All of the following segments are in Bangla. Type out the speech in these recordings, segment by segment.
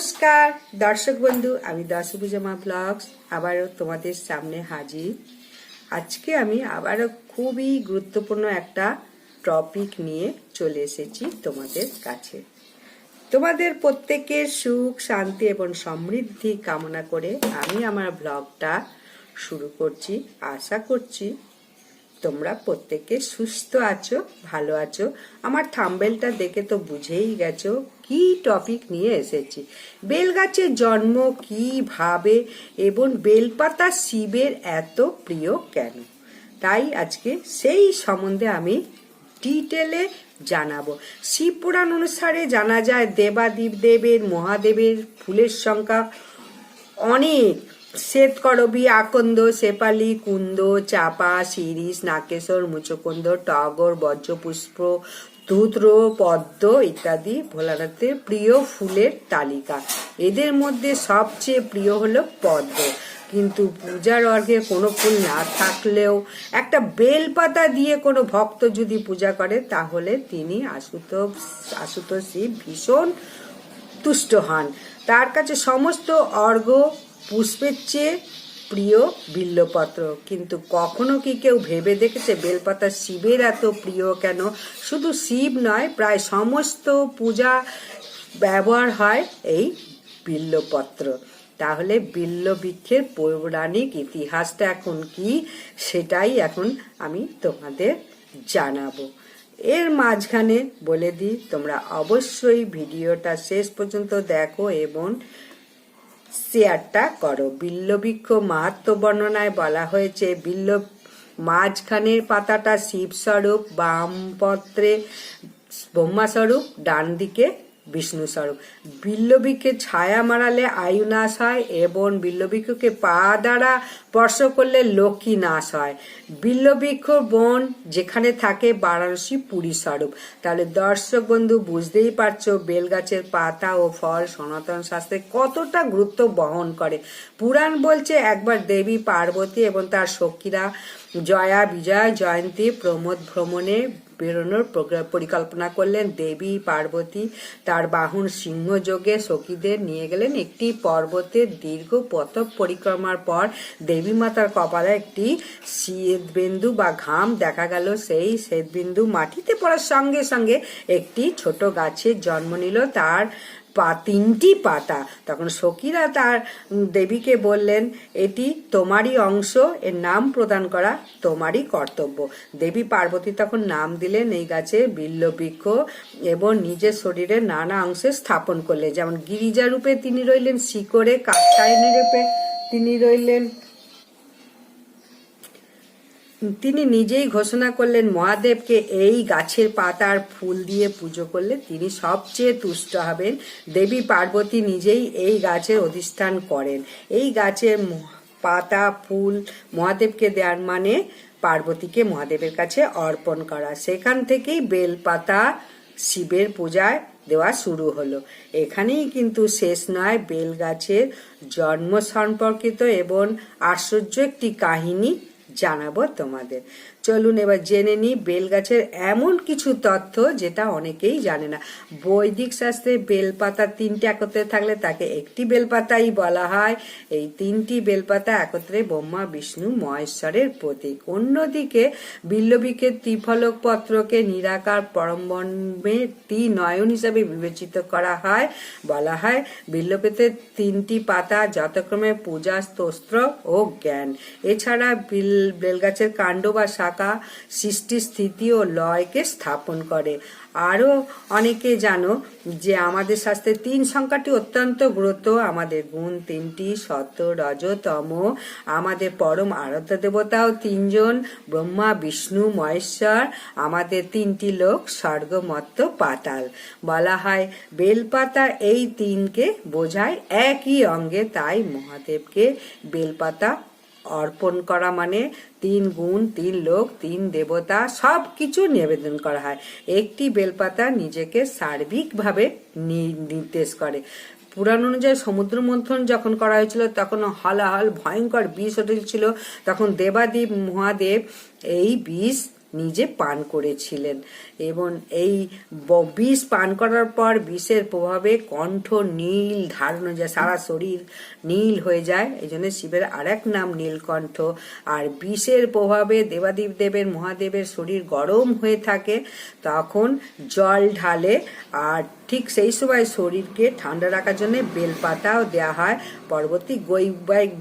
নমস্কার, দর্শক বন্ধু, আমি দশভুজমা ব্লগস, আবারও তোমাদের সামনে হাজির। আজকে আমি আবারও খুবই গুরুত্বপূর্ণ একটা টপিক নিয়ে চলে এসেছি তোমাদের কাছে। তোমাদের প্রত্যেকের সুখ, শান্তি এবং সমৃদ্ধি কামনা করে আমি আমার ব্লগটা শুরু করছি। আশা করছি তোমরা প্রত্যেকে সুস্থ আছো, ভালো আছো। আমার থাম্বেলটা দেখে তো বুঝেই গেছো, কি টপিক নিয়ে এসেছি। বেলগাছের জন্ম কীভাবে এবং বেলপাতা শিবের এত প্রিয় কেন? তাই আজকে সেই সম্বন্ধে আমি ডিটেলে জানাব। শিব পুরাণ অনুসারে জানা যায় দেবাদীপ দেবের মহাদেবের ফুলের সংখ্যা অনেক। শ্বেতকরবী আকন্দ শেপালি কুন্দ, চাপা, শিরিষ, নাকেশ্বর, মুচকুন্দ, টগর, বজ্রপুষ্প, ধুত্র, পদ্ম ইত্যাদি ভোলানাথের প্রিয় ফুলের তালিকা। এদের মধ্যে সবচেয়ে প্রিয় হলো পদ্ম। কিন্তু পূজার অর্ঘে কোনো ফুল না থাকলেও একটা বেলপাতা দিয়ে কোনো ভক্ত যদি পূজা করে, তাহলে তিনি আশুতোষ আশুতোষ ভীষণ তুষ্ট হন। তার কাছে সমস্ত অর্ঘ পুষ্পের চেয়ে প্রিয় বিল্লপত্র। কিন্তু কখনো কি কেউ ভেবে দেখেছে বেলপাতা শিবের এত প্রিয় কেন? শুধু শিব নয়, প্রায় সমস্ত পূজা ব্যবহার হয় এই বিল্লপত্র। তাহলে বিল্ল বৃক্ষের পৌরাণিক ইতিহাসটা এখন কি? সেটাই এখন আমি তোমাদের জানাব। এর মাঝখানে বলে দিই, তোমরা অবশ্যই ভিডিওটা শেষ পর্যন্ত দেখো এবং শেয়ারটা করো। বিল্লবৃক্ষ মাহাত্ম বর্ণনায় বলা হয়েছে বিল্ল মাঝখানের পাতাটা শিবস্বরূপ, বামপত্রে ব্রহ্মাস্বরূপ ডান দিকে বিষ্ণু স্বরূপ। বিল্লবৃক্ষে ছায়া মারালে আয়ু নাশ হয় এবং বিল্লবৃক্ষকে পা দ্বারা স্পর্শ করলে লক্ষ্মী নাশ হয়। বিল্লবৃক্ষ বন, যেখানে থাকে বারাণসী পুরী স্বরূপ। তাহলে দর্শক বন্ধু, বুঝতেই পারছ বেলগাছের পাতা ও ফল সনাতন শাস্ত্রে কতটা গুরুত্ব বহন করে। পুরাণ বলছে একবার দেবী পার্বতী এবং তার সখীরা জয়া বিজয়া জয়ন্তী প্রমোদ ভ্রমণে বেরোনোর পরিকল্পনা করলেন। দেবী, পার্বতী, তার বাহন সিংহযোগে সখীদের নিয়ে গেলেন একটি পর্বতের দীর্ঘ পথ পরিক্রমার পর দেবী মাতার কপালে একটি শ্বেতবিন্দু বা ঘাম দেখা গেল। সেই শ্বেতবিন্দু মাটিতে পড়ার সঙ্গে সঙ্গে একটি ছোট গাছের জন্ম নিল। তার পা, তিনটি পাতা। তখন সখীরা তার দেবীকে বললেন, এটি তোমারই অংশ, এর নাম প্রদান করা তোমারই কর্তব্য। দেবী পার্বতী তখন নাম দিলেন এই গাছে বিল্লবৃক্ষ এবং নিজের শরীরের নানা অংশে স্থাপন করলেন। যেমন গিরিজা রূপে তিনি রইলেন শিকড়ে কাত্তায়নী রূপে তিনি রইলেন। তিনি নিজেই ঘোষণা করলেন, মহাদেবকে এই গাছের পাতার ফুল দিয়ে পুজো করলে তিনি সবচেয়ে তুষ্ট হবেন। দেবী পার্বতী নিজেই এই গাছের অধিষ্ঠান করেন। এই গাছের পাতা, ফুল মহাদেবকে দেওয়ার মানে পার্বতীকে মহাদেবের কাছে অর্পণ করা। সেখান থেকেই বেলপাতা শিবের পূজায় দেওয়া শুরু হলো। এখানেই কিন্তু শেষ নয় বেল গাছের জন্ম সম্পর্কিত এবং আশ্চর্য একটি কাহিনী। জানাব তোমাদের। চলুন এবার জেনে নিই বেলগাছের এমন কিছু তথ্য যেটা অনেকেই জানে না। বৈদিক শাস্ত্রে বেলপাতা তিনটে একত্রে থাকলে তাকে একটি বেলপাতাই বলা হয়। এই তিনটি বেলপাতা একত্রে ব্রহ্মা, বিষ্ণু, মহেশ্বরের প্রতীক। অন্যদিকে বিল্লবিকের ত্রিফলক পত্রকে নিরাকার পরমবর্মে নয়ন হিসাবে বিবেচিত করা হয়, বলা হয় বিল্লপেতের তিনটি পাতা যথাক্রমে পূজা, স্তোত্র ও জ্ঞান। এছাড়া বিল বেলগাছের কাণ্ড বা শাখা সৃষ্টি স্থিতি ও লয়কে স্থাপন করে। আরও অনেকে জানো যে আমাদের শাস্ত্রে তিন সংখ্যাটি অত্যন্ত গুরুত্ব। আমাদের গুণ তিনটি, সত্য রজতম আমাদের পরম আরাধ্য দেবতাও তিনজন, ব্রহ্মা, বিষ্ণু, মহেশ্বর, আমাদের তিনটি লোক স্বর্গমত্ত পাতাল। বলা হয় বেলপাতা এই তিনকে বোঝায় একই অঙ্গে, তাই মহাদেবকে বেলপাতা অর্পণ করা মানে তিন গুণ, তিন লোক, তিন দেবতা সব কিছু নিবেদন করা হয়। একটি বেলপাতা নিজেকে সার্বিকভাবে নির্দেশ করে। পুরাণ অনুযায়ী সমুদ্র মন্থন যখন করা হয়েছিল, তখন হলাহল, ভয়ঙ্কর বিষ উঠেছিল তখন দেবাদেব মহাদেব এই বিষ নিজে পান করেছিলেন। এবং এই বিষ পান করার পর বিষের প্রভাবে কণ্ঠ নীল, ধারণ হয়ে যায়, সারা শরীর নীল হয়ে যায়। এই জন্য শিবের আরেক নাম নীলকণ্ঠ। আর বিষের প্রভাবে দেবাদেব দেবের মহাদেবের শরীর গরম হয়ে থাকে, তখন জল ঢালে আর ঠিক সেই সময় শরীরকে ঠান্ডা রাখার জন্য বেলপাতাও দেওয়া হয়। পরবর্তী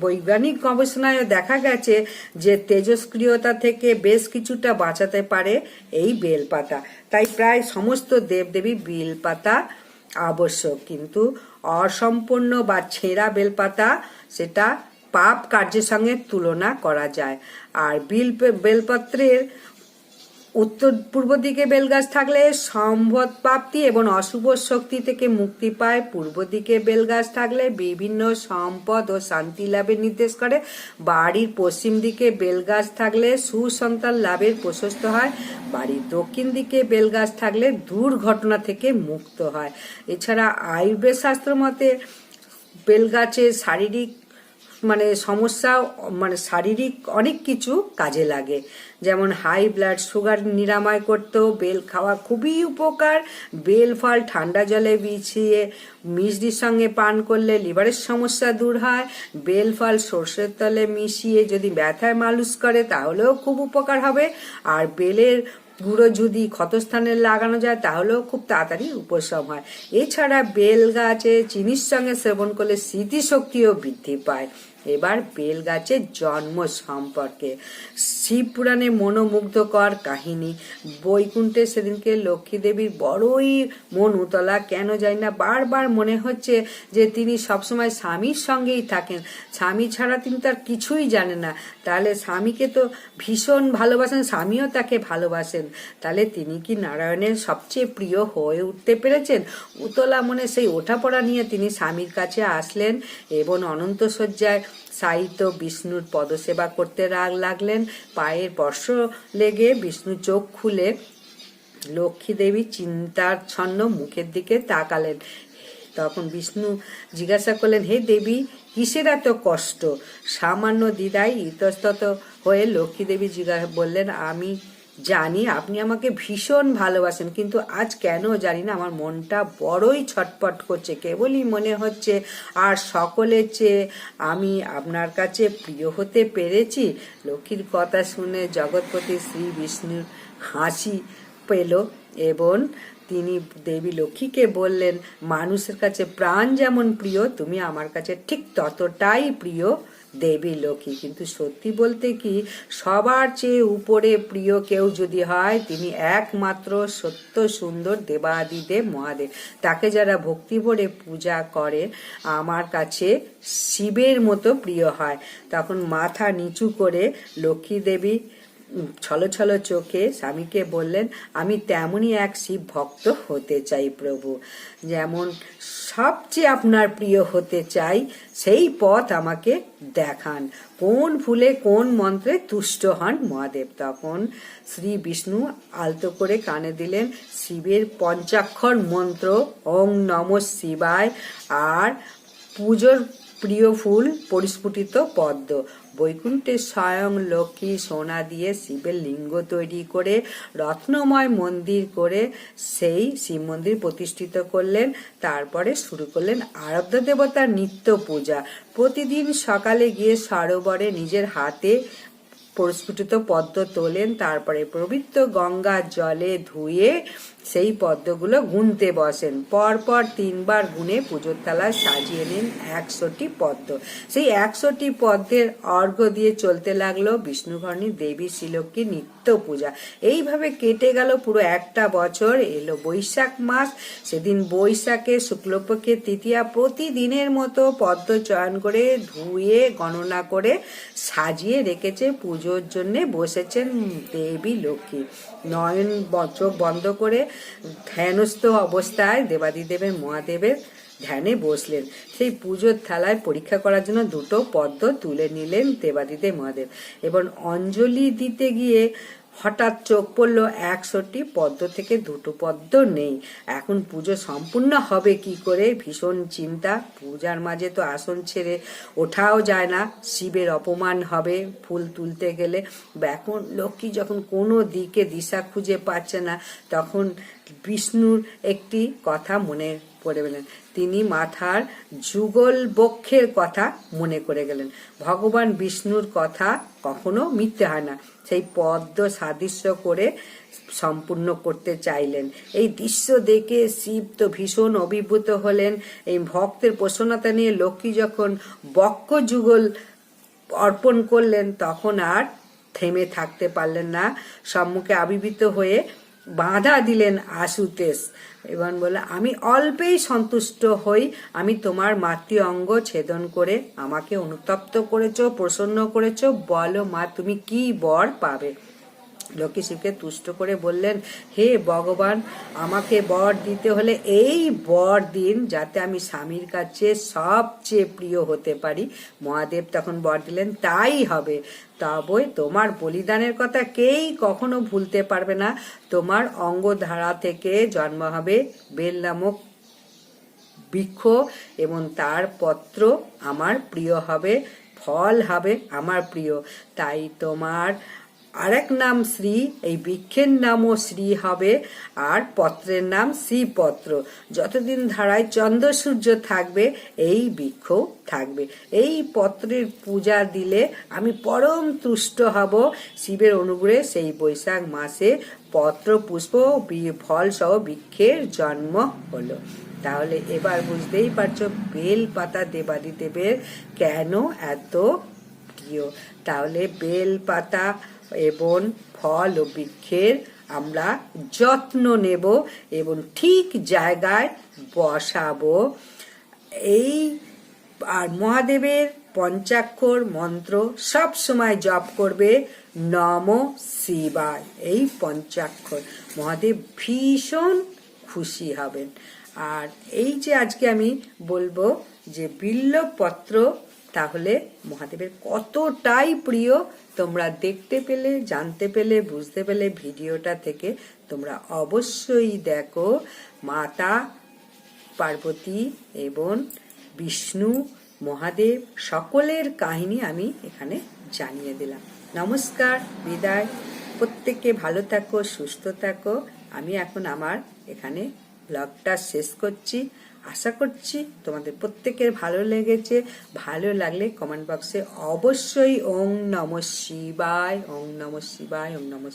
বৈজ্ঞানিক গবেষণায় দেখা গেছে যে তেজস্ক্রিয়তা থেকে বেশ কিছুটা বাঁচাতে পারে এই বেলপাতা। তাই প্রায় সমস্ত দেবদেবী বেলপাতা আবশ্যক। কিন্তু অসম্পূর্ণ বা ছেঁড়া বেলপাতা সেটা পাপ কার্যের সঙ্গে তুলনা করা যায়। আর বিল, বেলপত্রের উত্তর পূর্ব দিকে বেলগাছ থাকলে সম্পদ প্রাপ্তি এবং অশুভ শক্তি থেকে মুক্তি পায়। পূর্ব দিকে বেলগাছ থাকলে বিভিন্ন সম্পদ ও শান্তি লাভের নির্দেশ করে। বাড়ির পশ্চিম দিকে বেলগাছ থাকলে সুসন্তান লাভের প্রশস্ত হয়। বাড়ির দক্ষিণ দিকে বেলগাছ থাকলে দুর্ঘটনা থেকে মুক্ত হয়। এছাড়া আয়ুর্বেদ শাস্ত্র মতে বেলগাছের শারীরিক মানে সমস্যা মানে শারীরিক অনেক কিছু কাজে লাগে। যেমন হাই ব্লাড সুগার নিরাময় করতেও বেল খাওয়া খুবই উপকার। বেল, ফল, ঠান্ডা জলে বিছিয়ে মিষ্টির সঙ্গে পান করলে লিভারের সমস্যা দূর হয়। বেল, ফল, সর্ষের তলে মিশিয়ে যদি ব্যথায় মালুস করে তাহলেও খুব উপকার হবে। আর বেলের গুঁড়ো যদি ক্ষতস্থানে লাগানো যায় তাহলেও খুব তাড়াতাড়ি উপশম হয়। এছাড়া বেল গাছে চিনির সঙ্গে সেবন করলে স্মৃতিশক্তিও বৃদ্ধি পায়। এবার বেল গাছের জন্ম সম্পর্কে। শিব পুরাণে মনোমুগ্ধকর কাহিনী। বৈকুণ্ঠে সেদিনকে লক্ষ্মী দেবীর বড়ই মন উতলা। কেন যায় না, বারবার মনে হচ্ছে যে তিনি সবসময় স্বামীর সঙ্গেই থাকেন। স্বামী ছাড়া তিনি তার কিছুই জানে না। তাহলে স্বামীকে তো ভীষণ ভালোবাসেন, স্বামীও তাকে ভালোবাসেন। তাহলে তিনি কি নারায়ণের সবচেয়ে প্রিয় হয়ে উঠতে পেরেছেন? উতলা মনে সেই ওঠাপড়া নিয়ে তিনি স্বামীর কাছে আসলেন এবং অনন্ত শয্যায় সাহিত্য বিষ্ণুর পদসেবা করতে রাগ লাগলেন। পায়ের বর্ষ লেগে বিষ্ণু চোখ খুলে লক্ষ্মী দেবী চিন্তার ছন্ন মুখের দিকে তাকালেন। তখন বিষ্ণু জিজ্ঞাসা করলেন, হে দেবী, কিসের এত কষ্ট? সামান্য দিদাই ইতস্তত হয়ে লক্ষ্মী দেবী জিজ্ঞাসা বললেন, আমি জানি আপনি আমাকে ভীষণ ভালোবাসেন, কিন্তু আজ কেন জানি না আমার মনটা বড়ই ছটপট করছে। কেবলই মনে হচ্ছে আর সকলের চেয়ে আমি আপনার কাছে প্রিয় হতে পেরেছি। লক্ষ্মীর কথা শুনে জগৎপতি শ্রী বিষ্ণুর হাসি পেল এবং তিনি দেবী লক্ষ্মীকে বললেন, মানুষের কাছে প্রাণ যেমন প্রিয়, তুমি আমার কাছে ঠিক ততটাই প্রিয়। দেবী লক্ষ্মী। কিন্তু সত্যি বলতে কি, সবার চেয়ে উপরে প্রিয় কেউ যদি হয়, তিনি একমাত্র সত্য সুন্দর দেবাদিদেব মহাদেব। তাকে যারা ভক্তি ভরে পূজা করে, আমার কাছে শিবের মতো প্রিয় হয়। তখন মাথা নিচু করে লক্ষ্মী দেবী ছলো ছলো চোখে স্বামীকে বললেন, আমি তেমনই এক শিব ভক্ত হতে চাই প্রভু। যেমন সবচেয়ে আপনার প্রিয় হতে চাই, সেই পথ আমাকে দেখান। কোন ফুলে কোন মন্ত্রে তুষ্ট হন মহাদেব তখন। শ্রী বিষ্ণু আলতো করে কানে দিলেন, শিবের পঞ্চাক্ষর মন্ত্র, ওং নম শিবায়। আর পুজোর প্রিয় ফুল পরিস্ফুটিত পদ্ম। বৈকুণ্ঠে স্বয়ং লক্ষ্মী সোনা দিয়ে শিবের লিঙ্গ তৈরি করে, রত্নময় মন্দির করে সেই শিব মন্দির প্রতিষ্ঠিত করলেন। তারপরে শুরু করলেন আরাধ্য দেবতার নিত্য পূজা। প্রতিদিন সকালে গিয়ে সরোবরে নিজের হাতে পরিস্ফুটিত পদ্ম তোলেন। তারপরে পবিত্র গঙ্গা জলে ধুয়ে সেই পদ্মগুলো গুনতে বসেন। পরপর তিনবার গুনে পুজোর থালায় সাজিয়ে নেন একশোটি পদ্ম। সেই একশোটি পদ্মের অর্ঘ্য দিয়ে চলতে লাগল বিষ্ণুভরণী দেবী শ্রীলক্ষ্মী নিত্য পূজা। এইভাবে কেটে গেল পুরো একটা বছর, এলো বৈশাখ মাস। সেদিন বৈশাখে শুক্লপক্ষের তৃতীয়া প্রতিদিনের মতো পদ্ম চয়ন করে ধুয়ে, গণনা করে সাজিয়ে রেখেছে পুজোর জন্য বসেছেন দেবী লক্ষ্মী। নয়ন চোখ বন্ধ করে ধ্যানস্থ অবস্থায় দেবাদিদেবের মহাদেবের ধ্যানে বসলেন। সেই পুজোর থালায় পরীক্ষা করার জন্য দুটো পদ্ম তুলে নিলেন দেবাদিদেব মহাদেব। এবং অঞ্জলি দিতে গিয়ে হঠাৎ চোখ পড়ল, একশোটি পদ্ম থেকে দুটো পদ্ম নেই। এখন পুজো সম্পূর্ণ হবে কি করে? ভীষণ চিন্তা। পূজার মাঝে তো আসন ছেড়ে ওঠাও যায় না। শিবের অপমান হবে ফুল তুলতে গেলে। এখন লক্ষ্মী যখন কোনো দিকে দিশা খুঁজে পাচ্ছে না, তখন বিষ্ণুর একটি কথা মনে পড়ে গেলেন। তিনি মাথার যুগল বক্ষের কথা মনে করে গেলেন। ভগবান বিষ্ণুর কথা কখনো মিথ্যে হয় না। সেই পদ্ম সাদৃশ্য করে সম্পূর্ণ করতে চাইলেন। এই দৃশ্য দেখে শিব তো ভীষণ অভিভূত হলেন। এই ভক্তের প্রসন্নতা নিয়ে লক্ষ্মী যখন বক্ষ যুগল অর্পণ করলেন, তখন আর থেমে থাকতে পারলেন না। সম্মুখে আবির্ভূত হয়ে বাধা দিলেন আশুতেশ এবং বলে, আমি অল্পেই সন্তুষ্ট হই। আমি তোমার মাতৃ অঙ্গ ছেদন করে, আমাকে অনুতপ্ত করেছ, প্রসন্ন করেছ। বলো মা, তুমি কি বর পাবে? লক্ষ্মী শিবকে তুষ্ট করে বললেন, হে ভগবান, আমাকে বর দিতে হলে এই বর দিন যাতে আমি স্বামীর কাছে সবচেয়ে প্রিয় হতে পারি। মহাদেব তখন বর দিলেন, তাই হবে। তবে তোমার বলিদানের কথা কেই কখনো ভুলতে পারবে না। তোমার অঙ্গধারা থেকে জন্ম হবে বেল নামক বৃক্ষ এবং তার পত্র আমার প্রিয় হবে, ফল হবে আমার প্রিয়। তাই তোমার আরেক নাম শ্রী, এই বৃক্ষের নামও শ্রী হবে, আর পত্রের নাম শ্রীপত্র। যতদিন ধারায় চন্দ্র সূর্য থাকবে, এই বৃক্ষ থাকবে। এই পত্রের পূজা দিলে আমি পরম তুষ্ট হব। শিবের অনুগ্রহে সেই বৈশাখ মাসে পত্র, পুষ্প ফল সহ বৃক্ষের জন্ম হলো। তাহলে এবার বুঝতেই পারছ বেল পাতা দেবাদিদেবের কেন এত প্রিয়? তাহলে বেল পাতা এবং ফল ও বৃক্ষের আমরা যত্ন নেব এবং ঠিক জায়গায় বসাবো। এই আর মহাদেবের পঞ্চাক্ষর মন্ত্র সব সময় জপ করবে নম শিবায়। এই পঞ্চাক্ষর। মহাদেব ভীষণ খুশি হবেন। আর এই যে আজকে আমি বলব যে বিল্লপত্র তাহলে মহাদেবের কতটাই প্রিয় তোমরা দেখতে পেলে, জানতে পেলে, বুঝতে পেলে ভিডিওটা থেকে তোমরা অবশ্যই দেখো মাতা, পার্বতী এবং বিষ্ণু, মহাদেব, সকলের কাহিনী আমি এখানে জানিয়ে দিলাম। নমস্কার, বিদায়। প্রত্যেককে ভালো থাকো, সুস্থ থাকো। আমি এখন আমার এখানে ব্লগটা শেষ করছি। আশা করছি তোমাদের প্রত্যেকের ভালো লেগেছে। ভালো লাগলে কমেন্ট বক্সে অবশ্যই ওং নম শিবায় ওং নম শিবায় ওং নম